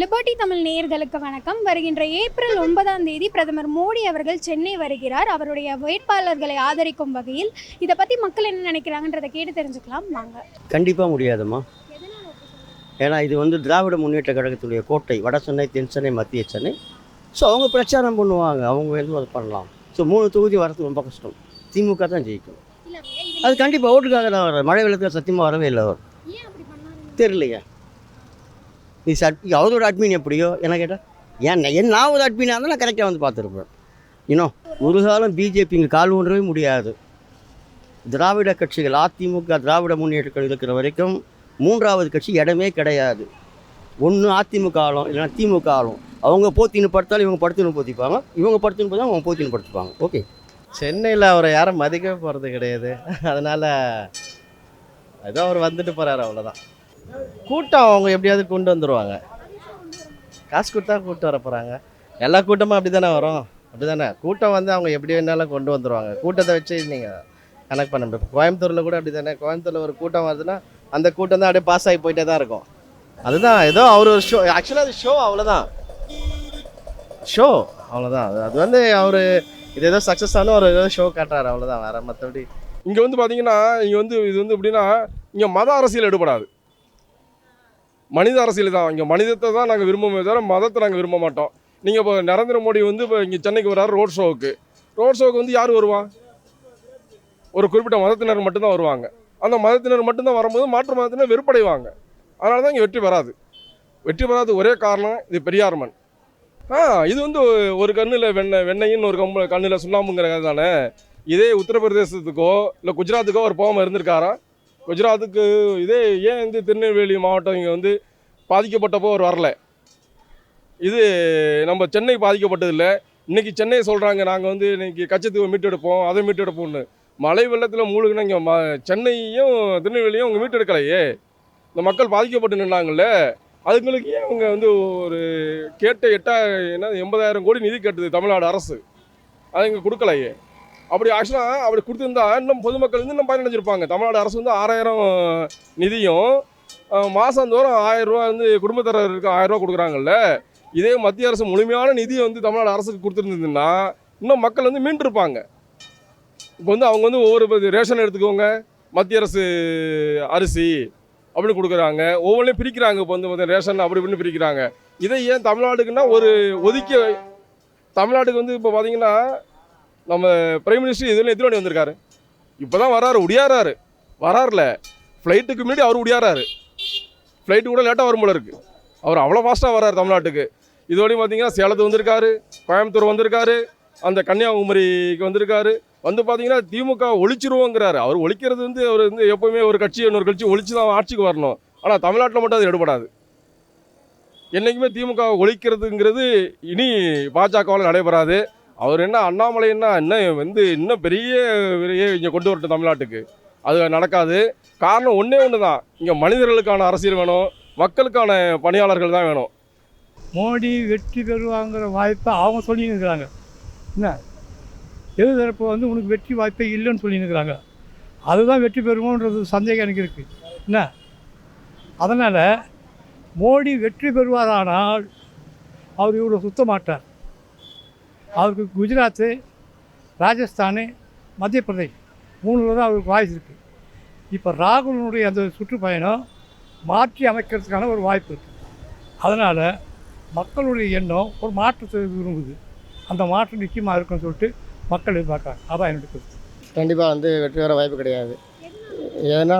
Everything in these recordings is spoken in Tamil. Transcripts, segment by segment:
லிபர்டி தமிழ் நேயர்களுக்கு வணக்கம். வருகின்ற ஏப்ரல் ஒன்பதாம் தேதி பிரதமர் மோடி அவர்கள் சென்னை வருகிறார். அவருடைய வேட்பாளர்களை ஆதரிக்கும் வகையில் இதை பற்றி மக்கள் என்ன நினைக்கிறாங்கன்றதை கேட்டு தெரிஞ்சுக்கலாம். வாங்க. கண்டிப்பாக முடியாதும்மா. ஏன்னா இது வந்து திராவிட முன்னேற்ற கழகத்துடைய கோட்டை வட சென்னை தென் சென்னை மத்திய சென்னை. ஸோ அவங்க பிரச்சாரம் பண்ணுவாங்க. அவங்க வந்து அதை பண்ணலாம். ஸோ மூணு தொகுதி வரது ரொம்ப கஷ்டம். திமுக தான் ஜெயிக்கும். அது கண்டிப்பாக ஓட்டுக்காக தான் வர மழை வெள்ளத்தில் சத்தியமாக வரவே இல்லை அவர். தெரியலையே. நீ சட் அவரோட அட்மின் எப்படியோ? என்ன கேட்டால் ஏன் என் நான் ஒரு அட்மினாக இருந்தால் நான் கரெக்டாக வந்து பார்த்துருப்பேன். இன்னும் ஒரு காலம் பிஜேபி இங்கே கால் ஊன்றவே முடியாது. திராவிட கட்சிகள் அதிமுக திராவிட முன்னேற்ற கழகம் இருக்கிற வரைக்கும் மூன்றாவது கட்சி இடமே கிடையாது. ஒன்று அதிமுக ஆளும் இல்லைன்னா திமுக ஆளும். அவங்க போத்தின்னு படுத்தாலும் இவங்க படுத்துன்னு போத்திப்பாங்க. இவங்க படுத்துன்னு போதான் அவங்க போத்தின்னு படுத்துப்பாங்க. ஓகே சென்னையில் அவரை யாரும் மதிக்கவே போகிறது கிடையாது. அதனால் ஏதோ அவர் வந்துட்டு போகிறாரு அவ்வளோதான் கூட்டம் அவங்க எப்படியாவது கொண்டு வந்துடுவாங்க காசு கொடுத்தா கூட்டம் வர போகிறாங்க எல்லா கூட்டமும் அப்படி தானே வரும்? அப்படி தானே கூட்டம் வந்து அவங்க எப்படி வேணாலும் கொண்டு வந்துடுவாங்க கூட்டத்தை வச்சு நீங்கள் கனெக்ட் பண்ண முடியும். கோயம்புத்தூரில் கூட அப்படி தானே கோயம்புத்தூரில் ஒரு கூட்டம் வருதுன்னா அந்த கூட்டம் தான் அப்படியே பாஸ் ஆகி போயிட்டே தான் இருக்கும். அதுதான் ஏதோ அவர் ஒரு ஷோ ஆக்சுவலாக அது ஷோ அவ்வளோதான் ஷோ அவ்வளோதான் அது- அது வந்து அவர் இது ஏதோ சக்ஸஸ் ஆன ஒரு ஏதோ ஷோ காட்டுறாரு. அவ்வளோதான் வேறு மற்றபடி இங்கே வந்து பார்த்தீங்கன்னா இங்கே வந்து இது வந்து எப்படின்னா இங்கே மத அரசியல் எடுபடாது. மனித அரசியல் தான். இங்கே மனிதத்தை தான் நாங்கள் விரும்புவோமே தவிர மதத்தை நாங்கள் விரும்ப மாட்டோம். நீங்கள் இப்போ நரேந்திர மோடி வந்து இப்போ இங்கே சென்னைக்கு வர்றாரு ரோட் ஷோவுக்கு ரோட் ஷோவுக்கு வந்து யார் வருவா? ஒரு குறிப்பிட்ட மதத்தினர் மட்டும்தான் வருவாங்க. அந்த மதத்தினர் மட்டும்தான் வரும்போது மாற்று மதத்தினர் வெறுப்படைவாங்க. அதனால தான் இங்கே வெற்றி வராது வெற்றி வராது ஒரே காரணம் இது பெரியார் மண் ஆ இது வந்து ஒரு கண்ணில் வெண்ணெய் வெண்ணெயின்னு ஒரு கம்பு கண்ணில் சுண்ணாம்புங்கிற கதை தானே? இதே உத்தரப்பிரதேசத்துக்கோ இல்லை குஜராத்துக்கோ ஒரு போகாமல் இருந்திருக்காரா? குஜராத்துக்கு இதே ஏன் வந்து திருநெல்வேலி மாவட்டம் இங்கே வந்து பாதிக்கப்பட்டப்போ அவர் வரல. இது நம்ம சென்னை பாதிக்கப்பட்டதில்லை. இன்றைக்கி சென்னை சொல்கிறாங்க நாங்கள் வந்து இன்றைக்கி கச்சத்தீவை மீட்டெடுப்போம் அதை மீட்டெடுப்போம்னு மழை வெள்ளத்தில் மூழ்கினா இங்கே ம சென்னையும் திருநெல்வேலியும் அவங்க மீட்டெடுக்கலையே இந்த மக்கள் பாதிக்கப்பட்டு நின்றாங்கல்ல அதுங்களுக்கு ஏன் அவங்க வந்து ஒரு கேட்ட எட்டா என்ன எண்பதாயிரம் கோடி நிதி கேட்டது தமிழ்நாடு அரசு. அது இங்கே கொடுக்கலையே. அப்படி ஆக்சுவலாக அப்படி கொடுத்துருந்தா இன்னும் பொதுமக்கள் வந்து இன்னும் பயனடைஞ்சிருப்பாங்க. தமிழ்நாடு அரசு வந்து ஆறாயிரம் நிதியும் மாதந்தோறும் ஆயிரரூவா ஆயிரம் ரூபா வந்து குடும்பத்தரருக்கு ஆயிரம் கொடுக்குறாங்கல்ல. இதே மத்திய அரசு முழுமையான நிதியை வந்து தமிழ்நாடு அரசுக்கு கொடுத்துருந்ததுன்னா இன்னும் மக்கள் வந்து மீண்டிருப்பாங்க. இப்போ வந்து அவங்க வந்து ஒவ்வொரு ரேஷன் எடுத்துக்கோங்க மத்திய அரசு அரிசி அப்படின்னு கொடுக்குறாங்க. ஒவ்வொன்றையும் பிரிக்கிறாங்க இப்போ வந்து ரேஷன் அப்படி இப்படின்னு பிரிக்கிறாங்க. இதை ஏன் தமிழ்நாடுக்குன்னா ஒரு ஒதுக்கி தமிழ்நாட்டுக்கு வந்து இப்போ பார்த்தீங்கன்னா நம்ம பிரைம் மினிஸ்டர் இதில் எத்தனை மணி வந்திருக்காரு? இப்போ தான் வராரு உடியாராரு வராருல ஃப்ளைட்டுக்கு முன்னாடி அவர் உடியாராரு ஃப்ளைட்டு கூட லேட்டாக வரும் போல அவர் அவ்வளோ ஃபாஸ்ட்டாக வர்றார் தமிழ்நாட்டுக்கு. இதோடையும் பார்த்தீங்கன்னா சேலத்து வந்திருக்காரு கோயம்புத்தூர் வந்திருக்காரு அந்த கன்னியாகுமரிக்கு வந்திருக்காரு. வந்து பார்த்தீங்கன்னா திமுக ஒழிச்சிருவோங்கிறாரு. அவர் ஒழிக்கிறது வந்து அவர் வந்து எப்போவுமே ஒரு கட்சி இன்னொரு கட்சி ஒழிச்சு தான் ஆட்சிக்கு வரணும். ஆனால் தமிழ்நாட்டில் மட்டும் அது எடுபடாது. என்றைக்குமே திமுக ஒழிக்கிறதுங்கிறது இனி பாஜகவால் நடைபெறாது. அவர் என்ன அண்ணாமலை என்ன இன்னும் வந்து இன்னும் பெரிய பெரிய இங்கே கொண்டு வரட்டும் தமிழ்நாட்டுக்கு. அது நடக்காது. காரணம் ஒன்றே ஒன்று தான் இங்கே மனிதர்களுக்கான அரசியல் வேணும். மக்களுக்கான பணியாளர்கள் தான் வேணும். மோடி வெற்றி பெறுவாங்கிற வாய்ப்பை அவங்க சொல்லின்னு இருக்கிறாங்க. என்ன? எதிர்த்தரப்பு வந்து உனக்கு வெற்றி வாய்ப்பே இல்லைன்னு சொல்லின்னு இருக்கிறாங்க. அதுதான் வெற்றி பெறுமோன்றது சந்தேகம் எனக்கு இருக்குது என்ன? அதனால் மோடி வெற்றி பெறுவாரானால் அவர் இவ்வளோ சுத்த மாட்டார். அவருக்கு குஜராத்து ராஜஸ்தானு மத்திய பிரதேஷ். மூணில் தான் அவருக்கு வாய்ஸ் இருக்குது இப்போ ராகுலனுடைய அந்த சுற்றுப்பயணம் மாற்றி அமைக்கிறதுக்கான ஒரு வாய்ப்பு இருக்குது அதனால் மக்களுடைய எண்ணம் ஒரு மாற்றத்தை விரும்புது. அந்த மாற்றம் நிச்சயமாக இருக்குன்னு சொல்லிட்டு மக்கள் எதிர்பார்க்குறாங்க. அதான் என்னுடைய கருத்து. கண்டிப்பாக வந்து வெற்றி பெற வாய்ப்பு கிடையாது. ஏன்னா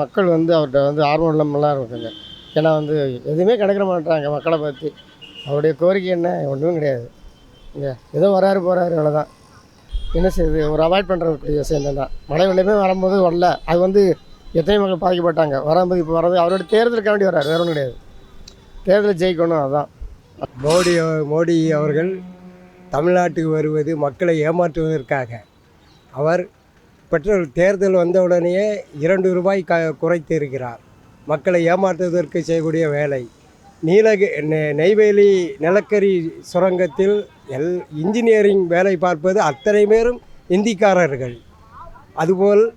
மக்கள் வந்து அவர்கிட்ட வந்து ஆர்வம் இல்லாமலாம் இருக்காங்க. ஏன்னா வந்து எதுவுமே கிடைக்கிற மாட்டாங்க மக்களை பற்றி அவருடைய கோரிக்கை என்ன? ஒன்றும் கிடையாது. இங்கே ஏதோ வராரு போகிறாரு அவ்வளோதான் என்ன செய்யுது? ஒரு அவாய்ட் பண்ணுறக்கூடிய விஷயம் தான். மழை வெள்ளமே வரும்போது வரல. அது வந்து எத்தனை மக்கள் பாதிக்கப்பட்டாங்க? வரும்போது இப்போ வரது அவரோட தேர்தலுக்காக வேண்டி வர்றாரு வேற ஒன்றும் கிடையாது. தேர்தல் ஜெயிக்கணும் அதுதான் மோடி மோடி அவர்கள் தமிழ்நாட்டுக்கு வருவது மக்களை ஏமாற்றுவதற்காக. அவர் பெட்ரோல் தேர்தல் வந்தவுடனேயே இரண்டு ரூபாய் க குறைத்து இருக்கிறார். மக்களை ஏமாற்றுவதற்கு செய்யக்கூடிய வேலை. நீலகி நெ- நெய்வேலி நிலக்கரி சுரங்கத்தில் எல் இன்ஜினியரிங் வேலை பார்ப்பது அத்தனை பேரும் இந்திக்காரர்கள். அதுபோல்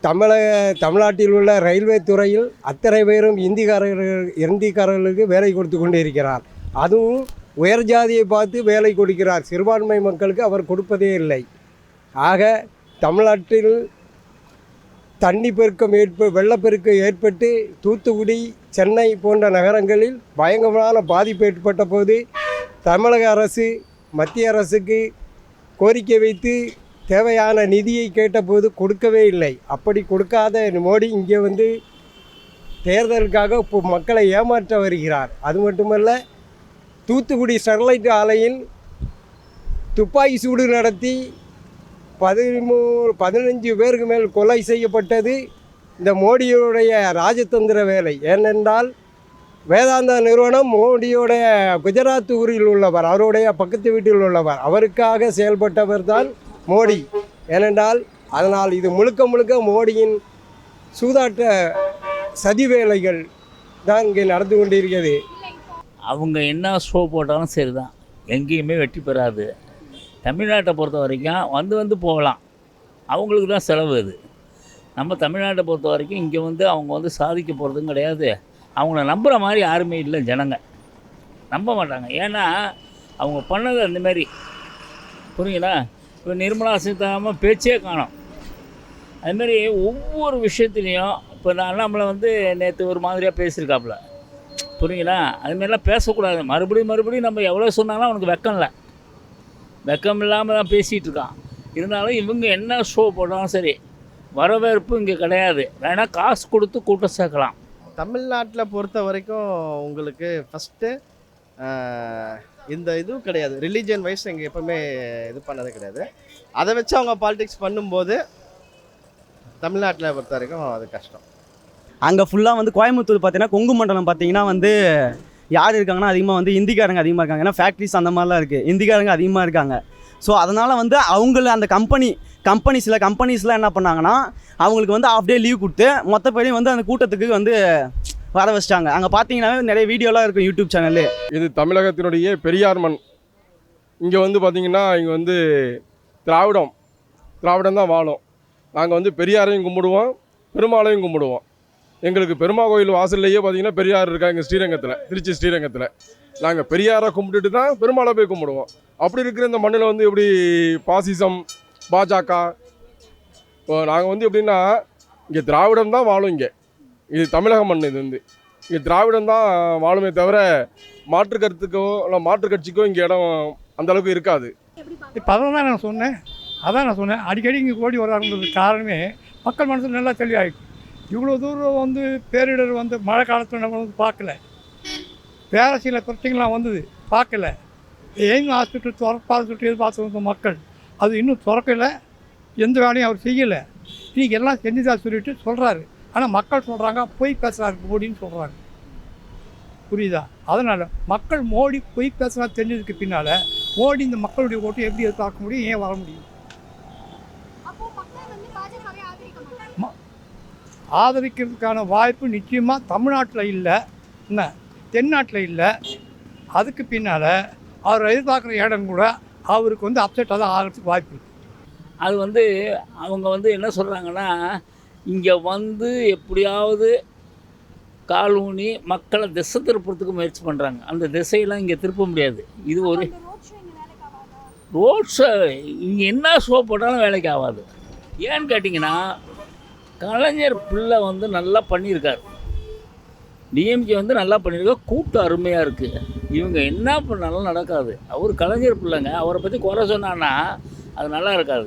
தமிழக தமிழ்நாட்டில் உள்ள ரயில்வே துறையில் அத்தனை பேரும் இந்திக்காரர்கள் இந்திக்காரர்களுக்கு வேலை கொடுத்து கொண்டு இருக்கிறார் அதுவும் உயர் ஜாதியை பார்த்து வேலை கொடுக்கிறார். சிறுபான்மை மக்களுக்கு அவர் கொடுப்பதே இல்லை. ஆக தமிழ்நாட்டில் தண்ணி பெருக்கம் ஏற்ப வெள்ளப்பெருக்கம் ஏற்பட்டு தூத்துக்குடி சென்னை போன்ற நகரங்களில் பயங்கரமான பாதிப்பு ஏற்பட்ட போது தமிழக அரசு மத்திய அரசுக்கு கோரிக்கை வைத்து தேவையான நிதியை கேட்டபோது கொடுக்கவே இல்லை. அப்படி கொடுக்காத மோடி இங்கே வந்து தேர்தலுக்காக இப்போ மக்களை ஏமாற்ற வருகிறார். அது மட்டுமல்ல தூத்துக்குடி ஸ்டெர்லைட் ஆலையில் துப்பாக்கி சூடு நடத்தி பதிமூணு பதினஞ்சு பேருக்கு மேல் கொலை செய்யப்பட்டது இந்த மோடியுடைய ராஜதந்திர வேலை. ஏனென்றால் வேதாந்தா நிறுவனம் மோடியுடைய குஜராத் ஊரில் உள்ளவர் அவருடைய பக்கத்து வீட்டில் உள்ளவர். அவருக்காக செயல்பட்டவர் தான் மோடி. ஏனென்றால் அதனால் இது முழுக்க முழுக்க மோடியின் சூதாட்ட சதி வேலைகள் தான் இங்கே நடந்து கொண்டிருக்கிறது. அவங்க என்ன ஷோ போட்டாலும் சரி தான் எங்கேயுமே வெற்றி பெறாது. தமிழ்நாட்டை பொறுத்த வரைக்கும் வந்து வந்து போகலாம். அவங்களுக்கு தான் செலவு இது நம்ம தமிழ்நாட்டை பொறுத்த வரைக்கும் இங்கே வந்து அவங்க வந்து சாதிக்க போகிறதும் கிடையாது. அவங்கள நம்புகிற மாதிரி யாருமே இல்லை ஜனங்க. நம்ப மாட்டாங்க. ஏன்னா அவங்க பண்ணது அந்த மாதிரி புரியுங்களா இப்போ நிர்மலா சீதாராமன் பேச்சே காணும். அதுமாரி ஒவ்வொரு விஷயத்துலேயும் இப்போ நான் அண்ணாமலை வந்து நேற்று ஒரு மாதிரியாக பேசியிருக்காப்புல. புரியுங்களா அதுமாரிலாம் பேசக்கூடாது. மறுபடியும் மறுபடியும் நம்ம எவ்வளோ சொன்னாலும் அவனுக்கு வெக்கம் இல்லை. வெக்கம் இல்லாமல் தான் பேசிகிட்டு இருக்கான் இருந்தாலும் இவங்க என்ன ஷோ போட்டாலும் சரி வரவேற்பு இங்கே கிடையாது. வேணால் காசு கொடுத்து கூட்டம் சேர்க்கலாம். தமிழ்நாட்டில் பொறுத்த வரைக்கும் உங்களுக்கு ஃபஸ்ட்டு இந்த இதுவும் கிடையாது. ரிலீஜியன் வைஸ் இங்கே எப்பவுமே இது பண்ணது கிடையாது. அதை வச்சு அவங்க பாலிடிக்ஸ் பண்ணும்போது தமிழ்நாட்டில் பொறுத்த வரைக்கும் அது கஷ்டம். அங்கே ஃபுல்லாக வந்து கோயம்புத்தூர் பார்த்தீங்கன்னா கொங்கு மண்டலம் பார்த்தீங்கன்னா வந்து யார் இருக்காங்கன்னா அதிகமாக வந்து இந்திக்காரங்க அதிகமாக இருக்காங்க. ஏன்னா ஃபேக்ட்ரிஸ் அந்த மாதிரிலாம் இருக்குது இந்திக்காரங்க அதிகமாக இருக்காங்க. ஸோ அதனால் வந்து அவங்கள அந்த கம்பெனி கம்பெனி சில கம்பெனிஸ்லாம் என்ன பண்ணாங்கன்னா அவங்களுக்கு வந்து ஆஃப் டே லீவ் கொடுத்து மொத்த பேரையும் வந்து அந்த கூட்டத்துக்கு வந்து வர வச்சிட்டாங்க. அங்கே பார்த்தீங்கன்னா நிறைய வீடியோலாம் இருக்கும் யூடியூப் சேனலு இது தமிழகத்தினுடைய பெரியார் மண். இங்கே வந்து பார்த்திங்கன்னா இங்கே வந்து திராவிடம். திராவிடம் தான் வாழும். நாங்கள் வந்து பெரியாரையும் கும்பிடுவோம் பெருமாளையும் கும்பிடுவோம். எங்களுக்கு பெருமா கோயில் வாசல்லையே பார்த்தீங்கன்னா பெரியார் இருக்கா எங்கள் ஸ்ரீரங்கத்தில் திருச்சி ஸ்ரீரங்கத்தில். நாங்கள் பெரியாரை கும்பிட்டுட்டு தான் பெருமாளை போய் கும்பிடுவோம். அப்படி இருக்கிற இந்த மண்ணில் வந்து எப்படி பாசிசம் பாஜக இப்போ நாங்கள் வந்து எப்படின்னா இங்கே திராவிடம் தான் வாழும் இங்கே. இது தமிழக மண் இது வந்து. இங்கே திராவிடம் தான் வாழுமே தவிர மாற்று கருத்துக்கோ இல்லை மாற்று கட்சிக்கோ இங்கே இடம் அந்த அளவுக்கு இருக்காது. இப்போ அதான் தான் நான் சொன்னேன். அதான் நான் சொன்னேன். அடிக்கடி இங்கே ஓடி வராங்கிறது காரணமே மக்கள் மனசில் நல்லா தெளிவாயிடுச்சு இவ்வளோ தூரம் வந்து பேரிடர் வந்து மழை காலத்தில் நம்ம வந்து பார்க்கல. வேறு சில பிரச்சனைகள்லாம் வந்தது பார்க்கல. எய்ம் ஹாஸ்பிட்டல் திறப்பாது சொல்லிட்டு எதிர்பார்த்து வந்த மக்கள் அது இன்னும் திறக்கலை. எந்த வேலையும் அவர் செய்யலை. நீங்கள் எல்லாம் செஞ்சுதான் சொல்லிட்டு சொல்கிறாரு ஆனால் மக்கள் சொல்கிறாங்க பொய் பேசுகிறாரு மோடின்னு சொல்கிறாங்க புரியுதா? அதனால் மக்கள் மோடி பொய் பேசுகிறா தெரிஞ்சதுக்கு பின்னால் மோடி இந்த மக்களுடைய ஓட்டு எப்படி எதிர்பார்க்க முடியும் ஏன் வர முடியும் அப்போ மக்கள் வந்து பாஜகவை ஆதரிக்க மாட்டாங்க ஆதரிக்கிறதுக்கான வாய்ப்பு நிச்சயமாக தமிழ்நாட்டில் இல்லை. என்ன? தென்னாட்டில் இல்லை. அதுக்கு பின்னால் அவர் எதிர்பார்க்குற இடம் கூட அவருக்கு வந்து அப்செட்டாக தான் ஆகிறதுக்கு வாய்ப்பு அது வந்து அவங்க வந்து என்ன சொல்கிறாங்கன்னா இங்கே வந்து எப்படியாவது கால் ஊனி மக்களை திசை திருப்புறதுக்கு முயற்சி பண்ணுறாங்க அந்த திசையெல்லாம் இங்கே திருப்ப முடியாது. இது ஒரு இந்த ரோட் ஷோ இங்கே வேலைக்கு ஆகாதா? ரோட் ஷோ இங்கே என்ன ஷோ போட்டாலும் வேலைக்கு ஆகாது. ஏன்னு கேட்டிங்கன்னா கலைஞர் பிள்ளை வந்து நல்லா பண்ணியிருக்கார். டிஎம்கே வந்து நல்லா பண்ணியிருக்கார். கூட்டம் அருமையாக இருக்குது இவங்க என்ன பண்ணாலும் நடக்காது. அவர் கலைஞர் பிள்ளைங்க. அவரை பற்றி குறை சொன்னான்னா அது நல்லா இருக்காது.